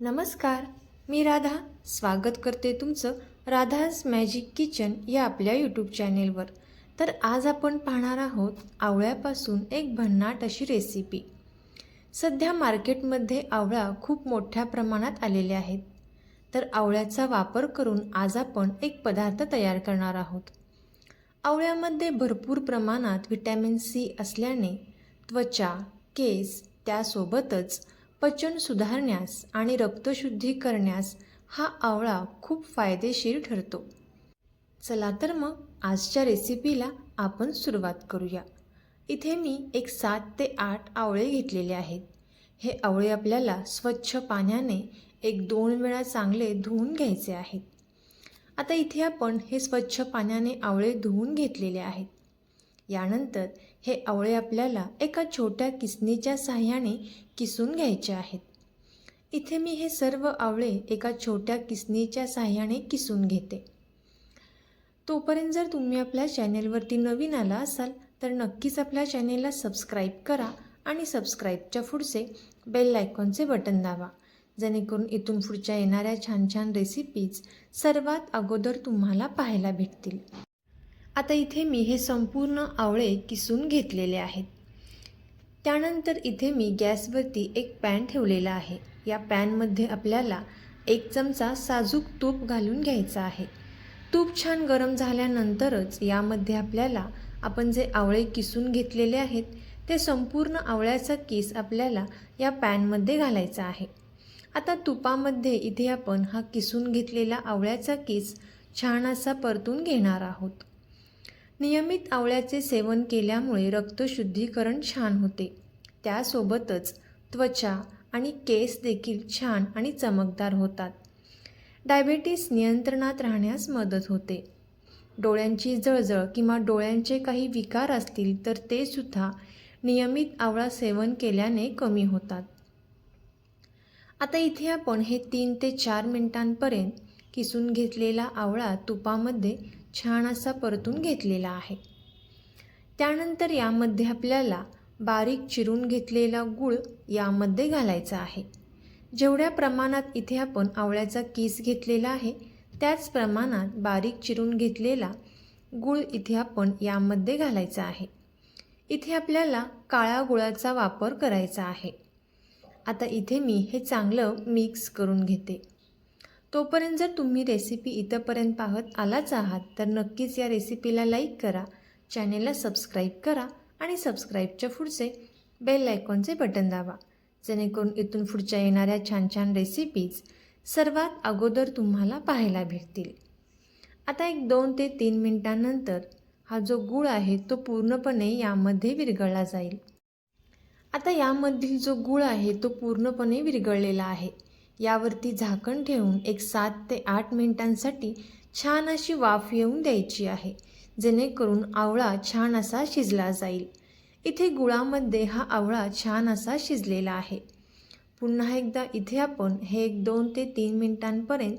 नमस्कार मी राधा. स्वागत करते तुमचं राधाज मॅजिक किचन या आपल्या यूट्यूब चॅनेलवर तर आज आपण पाहणार आहोत आवळ्यापासून एक भन्नाट अशी रेसिपी सध्या मार्केटमध्ये आवळा खूप मोठ्या प्रमाणात आलेले आहेत. तर आवळ्याचा वापर करून आज आपण एक पदार्थ तयार करणार आहोत. आवळ्यामध्ये भरपूर प्रमाणात व्हिटॅमिन सी असल्याने त्वचा केस त्यासोबतच पचन सुधारण्यास आणि रक्तशुद्धी करण्यास हा आवळा खूप फायदेशीर ठरतो. चला तर मग आजच्या रेसिपीला आपण सुरुवात करूया. इथे मी एक सात ते आठ आवळे घेतलेले आहेत. हे आवळे आपल्याला स्वच्छ पाण्याने एक दोन वेळा चांगले धुवून घ्यायचे आहेत. आता इथे आपण हे स्वच्छ पाण्याने आवळे धुवून घेतलेले आहेत. यानंतर हे आवळे आपल्याला एका छोट्या किसणीच्या साह्याने किसून घ्यायचे आहेत. इथे मी हे सर्व आवळे एका छोट्या किसणीच्या साह्याने किसून घेते. तोपर्यंत जर तुम्ही आपल्या चॅनेलवरती नवीन आला असाल तर नक्कीच आपल्या चॅनेलला सबस्क्राईब करा आणि सबस्क्राईबच्या पुढचे बेल आयकॉनचे बटन दाबा. जेणेकरून इथून पुढच्या येणाऱ्या छान छान रेसिपीज सर्वात अगोदर तुम्हाला पाहायला भेटतील. आता इथे मी हे संपूर्ण आवळे किसून घेतलेले आहेत. त्यानंतर इथे मी गॅसवरती एक पॅन ठेवलेला आहे. या पॅनमध्ये आपल्याला एक चमचा साजूक तूप घालून घ्यायचा आहे. तूप छान गरम झाल्यानंतरच यामध्ये आपल्याला आपण जे आवळे किसून घेतलेले आहेत ते संपूर्ण आवळ्याचा किस आपल्याला या पॅनमध्ये घालायचा आहे. आता तुपामध्ये इथे आपण हा किसून घेतलेला आवळ्याचा किस छान असा परतून घेणार आहोत. नियमित आवळ्याचे सेवन केल्यामुळे रक्तशुद्धीकरण छान होते. त्यासोबतच त्वचा आणि केस देखील छान आणि चमकदार होतात. डायबेटीस नियंत्रणात राहण्यास मदत होते. डोळ्यांची जळजळ किंवा डोळ्यांचे काही विकार असतील तर ते सुद्धा नियमित आवळा सेवन केल्याने कमी होतात. आता इथे आपण हे तीन ते चार मिनिटांपर्यंत किसून घेतलेला आवळा तुपामध्ये छान असा परतून घेतलेला आहे. त्यानंतर यामध्ये आपल्याला बारीक चिरून घेतलेला गूळ यामध्ये घालायचा आहे. जेवढ्या प्रमाणात इथे आपण आवळ्याचा किस घेतलेला आहे त्याच प्रमाणात बारीक चिरून घेतलेला गूळ इथे आपण यामध्ये घालायचा आहे. इथे आपल्याला काळा गुळाचा वापर करायचा आहे. आता इथे मी हे चांगलं मिक्स करून घेते. तोपर्यंत जर तुम्ही रेसिपी इथंपर्यंत पाहत आलाच आहात तर नक्कीच या रेसिपीला लाईक करा चॅनेलला सबस्क्राईब करा आणि सबस्क्राईबच्या पुढचे बेल आयकॉनचे बटन दाबा. जेणेकरून इथून पुढच्या येणाऱ्या छान छान रेसिपीज सर्वात अगोदर तुम्हाला पाहायला भेटतील. आता एक दोन ते तीन मिनटानंतर हा जो गूळ आहे तो पूर्णपणे यामध्ये विरघळला जाईल. आता यामधील जो गूळ आहे तो पूर्णपणे विरघळलेला आहे. यावरती झाकण ठेवून एक सात ते आठ मिनिटांसाठी छान अशी वाफ येऊन द्यायची आहे. जेणेकरून आवळा छान असा शिजला जाईल. इथे गुळामध्ये हा आवळा छान असा शिजलेला आहे. पुन्हा एकदा इथे आपण हे एक दोन ते तीन मिनिटांपर्यंत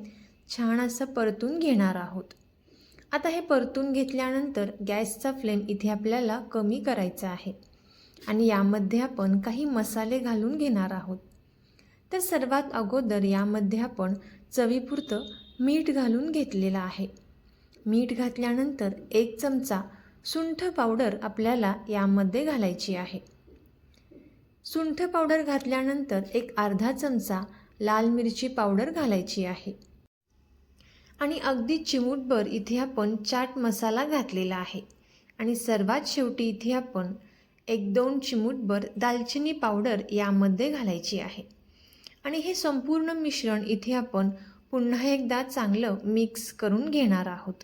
छान असं परतून घेणार आहोत. आता हे परतून घेतल्यानंतर गॅसचा फ्लेम इथे आपल्याला कमी करायचा आहे. आणि यामध्ये आपण काही मसाले घालून घेणार आहोत. तर सर्वात अगोदर यामध्ये आपण चवीपुरतं मीठ घालून घेतलेलं आहे. मीठ घातल्यानंतर एक चमचा सुंठ पावडर आपल्याला यामध्ये घालायची आहे. सुंठ पावडर घातल्यानंतर एक अर्धा चमचा लाल मिरची पावडर घालायची आहे. आणि अगदी चिमूटभर इथे आपण चाट मसाला घातलेला आहे. आणि सर्वात शेवटी इथे आपण एक दोन चिमूटभर दालचिनी पावडर यामध्ये घालायची आहे. आणि हे संपूर्ण मिश्रण इथे आपण पुन्हा एकदा चांगलं मिक्स करून घेणार आहोत.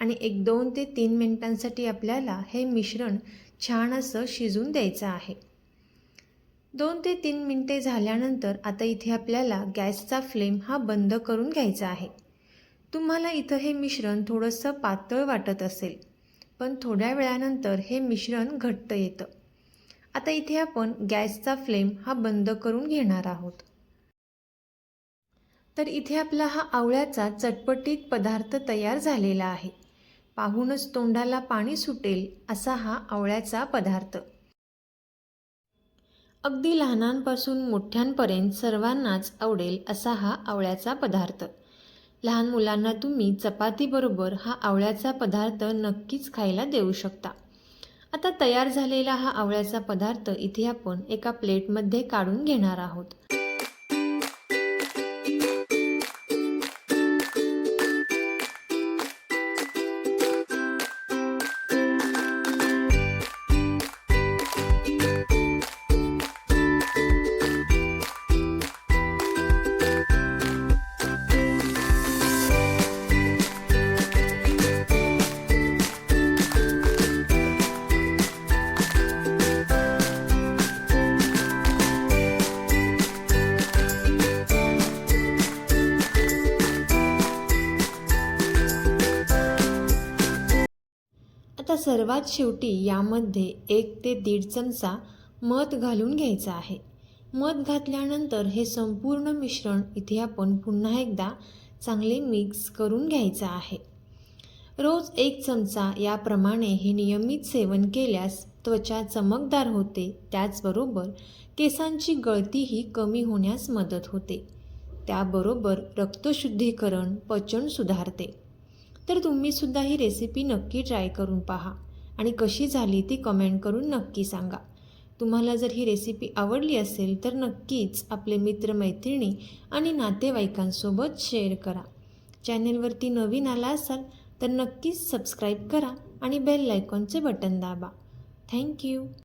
आणि एक दोन ते तीन मिनटांसाठी आपल्याला हे मिश्रण छान असं शिजून द्यायचं आहे. दोन ते तीन मिनटे झाल्यानंतर आता इथे आपल्याला गॅसचा फ्लेम हा बंद करून घ्यायचा आहे. तुम्हाला इथं हे मिश्रण थोडंसं पातळ वाटत असेल पण थोड्या वेळानंतर हे मिश्रण घट्ट येतं. आता इथे आपण गॅसचा फ्लेम हा बंद करून घेणार आहोत. तर इथे आपला हा आवळ्याचा चटपटीत पदार्थ तयार झालेला आहे. पाहूनच तोंडाला पाणी सुटेल असा हा आवळ्याचा पदार्थ. अगदी लहानांपासून मोठ्यांपर्यंत सर्वांनाच आवडेल असा हा आवळ्याचा पदार्थ. लहान मुलांना तुम्ही चपातीबरोबर हा आवळ्याचा पदार्थ नक्कीच खायला देऊ शकता. आता तयार झालेला हा आवळ्याचा पदार्थ इथे आपण एका प्लेटमध्ये काढून घेणार आहोत. आता सर्वात शेवटी यामध्ये एक ते दीड चमचा मध घालून घ्यायचा आहे. मध घातल्यानंतर हे संपूर्ण मिश्रण इथे आपण पुन्हा एकदा चांगले मिक्स करून घ्यायचं आहे. रोज एक चमचा याप्रमाणे हे नियमित सेवन केल्यास त्वचा चमकदार होते त्याचबरोबर केसांची गळतीही कमी होण्यास मदत होते. त्याबरोबर रक्तशुद्धीकरण पचन सुधारते. तर तुम्हीसुद्धा ही रेसिपी नक्की ट्राय करून पहा. आणि कशी झाली ती कमेंट करून नक्की सांगा. तुम्हाला जर ही रेसिपी आवडली असेल तर नक्कीच आपले मित्रमैत्रिणी आणि नातेवाईकांसोबत शेअर करा. चॅनेलवरती नवीन आला असाल तर नक्कीच सबस्क्राईब करा आणि बेल आयकॉनचे बटन दाबा. Thank you